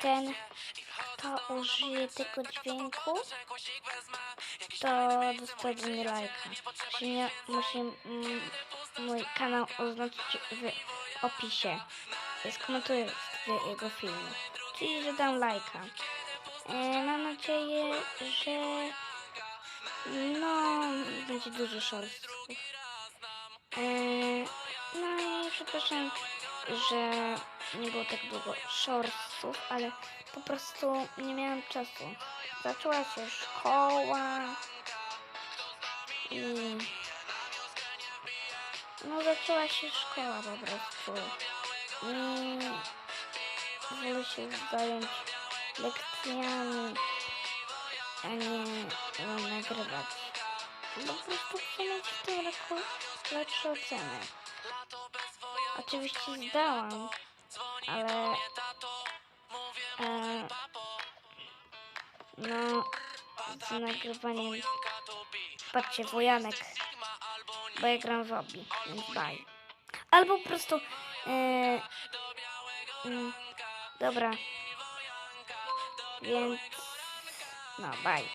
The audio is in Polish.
ten, kto użyje tego dźwięku, to dostanie lajka. Musi, mnie- musi mm, mój kanał oznaczyć w opisie. Skomentuję jego filmy. Czyli, że dam lajka. E, mam nadzieję, że no, będzie dużo shortsów. E, no i przepraszam, że nie było tak długo shortsów, ale po prostu nie miałam czasu. Zaczęła się szkoła i no zaczęła się szkoła po prostu i wolę się zająć lekcjami, a nie e, nagrywać. Po prostu chcę mieć w tym roku lepsze oceny. Oczywiście zdałam, ale e, no z nagrywaniem patrzcie, wojanek, bo ja gram w obi, więc bye. Albo po prostu e, mm, dobra, więc no bye.